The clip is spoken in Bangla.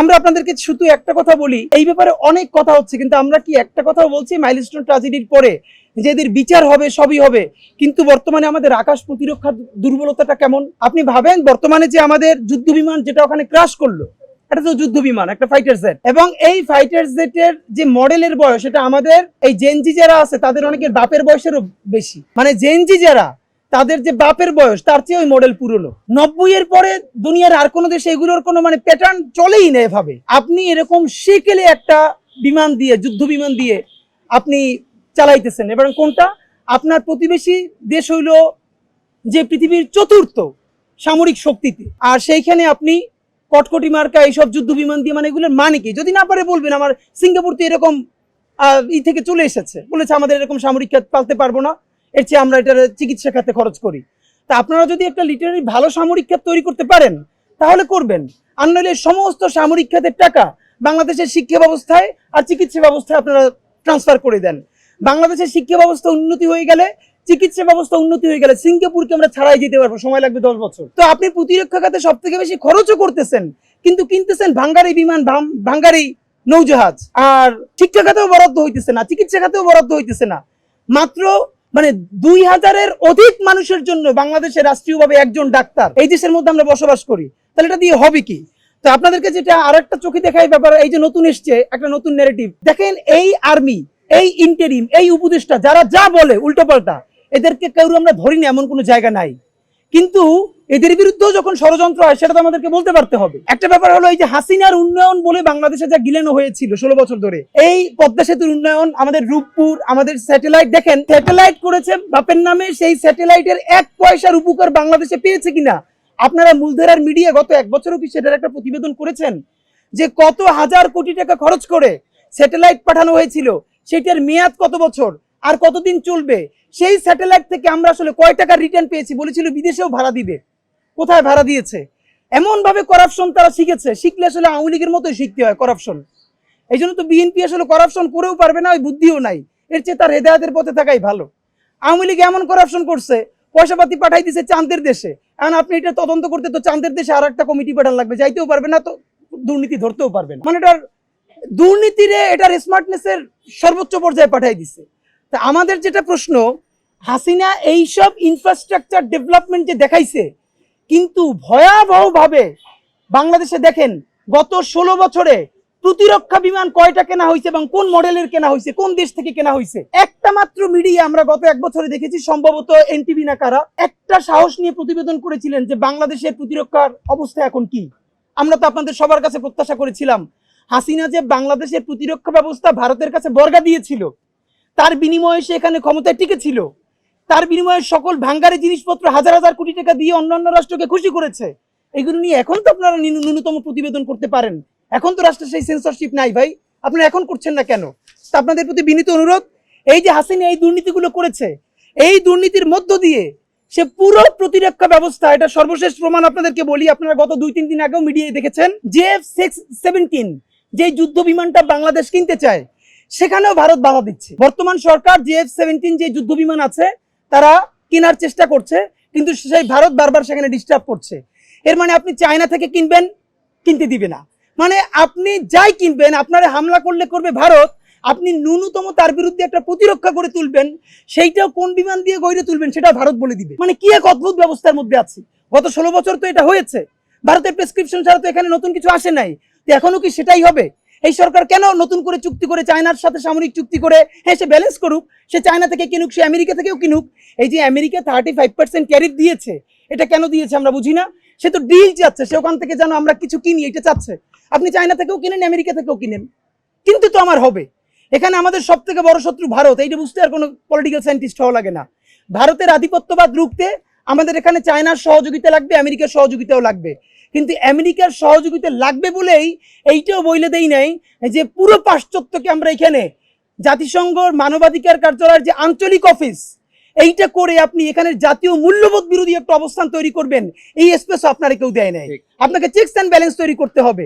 আমরা আপনাদেরকে শুধু একটা কথা বলি, এই ব্যাপারে অনেক কথা হচ্ছে, কিন্তু আমরা কি একটা কথা বলছি মাইলস্টোন ট্রাজেডির পরে? যে এদের বিচার হবে, সবই হবে, কিন্তু বর্তমানে আমাদের আকাশ প্রতিরক্ষার দুর্বলতাটা কেমন? আপনি ভাবেন বর্তমানে যে আমাদের যুদ্ধ বিমান যেটা ওখানে ক্রাশ করল, এটা তো যুদ্ধ বিমান, একটা ফাইটার জেট এবং এই ফাইটার জেটের যে মডেলের বয়স এটা আমাদের, এই জেনজি যারা আছে, তাদের অনেকের বাপের বয়সেরও বেশি। মানে জেনজি যারা তাদের যে বাপের বয়স, তার চেয়ে ওই মডেল পুরনো। নব্বই এর পরে দুনিয়ার আর কোনো দেশে এগুলোর কোনো মানে প্যাটার্ন চলেই না এভাবে। আপনি এরকম সেকেলে একটা বিমান দিয়ে, যুদ্ধ বিমান দিয়ে আপনি চালাইতেছেন। এবার কোনটা? আপনার প্রতিবেশী দেশ হইল যে পৃথিবীর চতুর্থ সামরিক শক্তিতে। আর সেইখানে আপনি কটকটি মার্কা এইসব যুদ্ধ বিমান দিয়ে মানে এগুলোর মানে কি? যদি না পারে বলবেন, আমার সিঙ্গাপুর তো এরকম ই থেকে চলে এসেছে। বলেছে আমাদের এরকম সামরিক পালতে পারব না। এর চেয়ে আমরা এটার চিকিৎসা খাতে খরচ করি। তা আপনারা যদি একটা লিটারারি ভালো সামরিক খাত তৈরি করতে পারেন, তাহলে করবেন। আর নইলে সমস্ত সামরিক খাতের টাকা বাংলাদেশের শিক্ষা ব্যবস্থায় আর চিকিৎসা ব্যবস্থায় আপনারা ট্রান্সফার করে দেন। বাংলাদেশের শিক্ষা ব্যবস্থা উন্নতি হয়ে গেলে, চিকিৎসা ব্যবস্থা উন্নতি হয়ে গেলে সিঙ্গাপুরকে আমরা ছাড়াই যেতে পারব, সময় লাগবে দশ বছর। তো আপনি প্রতিরক্ষা খাতে সব থেকে বেশি খরচও করতেছেন, কিন্তু কিনতেছেন ভাঙ্গারি বিমান ভাঙ্গারি নৌজাহাজ। আর শিক্ষা খাতেও বরাদ্দ হইতেছে না, চিকিৎসা খাতেও বরাদ্দ হইতেছে না। মাত্র মানে দুই হাজারের অধিক মানুষের জন্য বাংলাদেশে রাষ্ট্রীয়ভাবে একজন ডাক্তার এই দেশের মধ্যে আমরা বসবাস করি। তাহলে এটা দিয়ে হবে কি? তো আপনাদেরকে যেটা আর একটা চোখে দেখাই ব্যাপার, এই যে নতুন এসছে একটা নতুন নেগেটিভ দেখেন এই আর্মি এই ইন্টেরিম এই উপদেষ্টা, যারা যা বলে, উল্টোপাল্টা, এদেরকে কেউ আমরা ধরি না, এমন কোনো জায়গা নাই। কিন্তু এদের বিরুদ্ধেও যখন ষড়যন্ত্র হয়, সেটা তো আমাদেরকে বলতে পারতে হবে। একটা ব্যাপার হলো এই যে হাসিনার উন্নয়ন বলে বাংলাদেশে যা গিলেনো হয়েছিল ষোলো বছর ধরে, এই পদ্মা সেতুর উন্নয়ন আমাদের রূপপুর, আমাদের স্যাটেলাইট দেখেন, স্যাটেলাইট করেছে বাপের নামে সেই স্যাটেলাইটের এক পয়সার উপকার বাংলাদেশে পেয়েছে কিনা? আপনারা মূলধারার মিডিয়া গত এক বছরও কি সেটার একটা প্রতিবেদন করেছেন যে কত হাজার কোটি টাকা খরচ করে স্যাটেলাইট পাঠানো হয়েছিল, সেটার মেয়াদ কত বছর, আর কতদিন চলবে? সেই স্যাটেলাইট থেকে আমরা আসলে কয় টাকা রিটার্ন পেয়েছি বলেছিল, বিদেশেও ভাড়া দিবে। কোথায় ভাড়া দিয়েছে? এমন ভাবে করাপশন তারা শিখেছে। শিখলে আসলে আওয়ামী লীগের মতোই শিখতে হয় করাপশন এই তো বিএনপি আসলে করাপশন করেও পারবে না, ওই বুদ্ধিও নাই। এর চেয়ে তার হেদায়তের পথে থাকাই ভালো। আওয়ামী লীগ এমন করাপশন করছে, পয়সাপাতি পাঠাই দিছে চাঁদের দেশে। এখন আপনি এটা তদন্ত করতে তো চাঁদের দেশে আর একটা কমিটি পাঠান লাগবে, যাইতেও পারবে না তো দুর্নীতি ধরতেও পারবে না। মানে এটার দুর্নীতিরে এটার স্মার্টনেসের সর্বোচ্চ পর্যায়ে পাঠাই দিছে। তা আমাদের যেটা প্রশ্ন, হাসিনা এইসব ইনফ্রাস্ট্রাকচার ডেভেলপমেন্ট যে দেখাইছে কিন্তু ভয়াবহভাবে বাংলাদেশে দেখেন, গত ষোলো বছরে প্রতিরক্ষা বিমান কয়টা কেনা হয়েছে এবং কোন মডেলের কেনা হয়েছে, কোন দেশ থেকে কেনা হয়েছে? একটা মাত্র মিডিয়া আমরা গত এক বছরে দেখেছি, সম্ভবত এনটিভি না কারা, একটা সাহস নিয়ে প্রতিবেদন করেছিলেন যে বাংলাদেশের প্রতিরক্ষার অবস্থা এখন কি। আমরা তো আপনাদের সবার কাছে প্রত্যাশা করেছিলাম, হাসিনা যে বাংলাদেশের প্রতিরক্ষা ব্যবস্থা ভারতের কাছে বর্গা দিয়েছিল, তার বিনিময়ে সে এখানে ক্ষমতায় টিকেছিল তার বিনিময়ে সকল ভাঙ্গারে জিনিসপত্র হাজার হাজার কোটি টাকা দিয়ে অন্যান্য রাষ্ট্রকে খুশি করেছে। এগুলো নিয়ে এখন তো আপনারা ন্যূনতম প্রতিবেদন করতে পারেন। এখন তো রাষ্ট্রের সেই সেন্সরশিপ নাই ভাই। আপনারা এখন করছেন না কেন? তা আপনাদের প্রতি বিনীত অনুরোধ, এই যে হাসিনা এই দুর্নীতিগুলো করেছে, এই দুর্নীতির মধ্য দিয়ে সে পুরো প্রতিরক্ষা ব্যবস্থা, এটা সর্বশেষ প্রমাণ আপনাদেরকে বলি, আপনারা গত দুই তিন দিন আগেও মিডিয়ায় দেখেছেন যে সিক্স সেভেন্টিন যে যুদ্ধ বিমানটা বাংলাদেশ কিনতে চায়, সেখানেও ভারত বাধা দিচ্ছে। বর্তমান সরকার জিএফ সেভেন্টিন যে যুদ্ধ বিমান আছে তারা কেনার চেষ্টা করছে, কিন্তু সেই ভারত বারবার সেখানে ডিস্টার্ব করছে। এর মানে আপনি চায়না থেকে কিনবেন, কিনতে দিবে না। মানে আপনি যাই কিনবেন, আপনারা হামলা করলে করবে ভারত, আপনি ন্যূনতম তার বিরুদ্ধে একটা প্রতিরক্ষা করে তুলবেন, সেইটাও কোন বিমান দিয়ে গড়ে তুলবেন সেটা ভারত বলে দিবে। মানে কি এক অদ্ভুত ব্যবস্থার মধ্যে আছে। গত ষোলো বছর তো এটা হয়েছে। ভারতের প্রেসক্রিপশন ছাড়া তো এখানে নতুন কিছু আসে নাই। তো এখনও কি সেটাই হবে? এই সরকার কেন নতুন করে চুক্তি করে চায়নার সাথে সামরিক চুক্তি করে? হ্যাঁ সে ব্যালেন্স করুক, সে চায়না থেকে কিনুক, সে আমেরিকা থেকেও কিনুক। এই যে America thirty five percent tariff দিয়েছে, এটা কেন দিয়েছে আমরা বুঝি না? সে তো ডিল চাচ্ছে, সে ওখান থেকে যেন আমরা কিছু কিনি, এটা চাচ্ছে। আপনি চায়না থেকেও কিনেন, আমেরিকা থেকেও কিনেন। কিন্তু তো আমার হবে। এখানে আমাদের সব থেকে বড় শত্রু ভারত, এইটা বুঝতে আর কোনো পলিটিক্যাল সায়েন্টিস্ট হওয়া লাগে না। ভারতের আধিপত্যবাদ রুখতে আমাদের এখানে চায়নার সহযোগিতা লাগবে, আমেরিকার সহযোগিতাও লাগবে। কিন্তু আমেরিকার সহযোগিতা লাগবে বলেই এইটাও বইলে দেই নাই যে পুরো পাশ্চাত্যকে আমরা এখানে জাতিসংঘর মানবাধিকার কার্যালয়ের যে আঞ্চলিক অফিস এইটা করে আপনি এখানে জাতীয় মূল্যবোধ বিরোধী একটা অবস্থান তৈরি করবেন এই স্পেস আপনারা কেউ দেয় নাই। আপনাকে চেকস অ্যান্ড ব্যালেন্স তৈরি করতে হবে।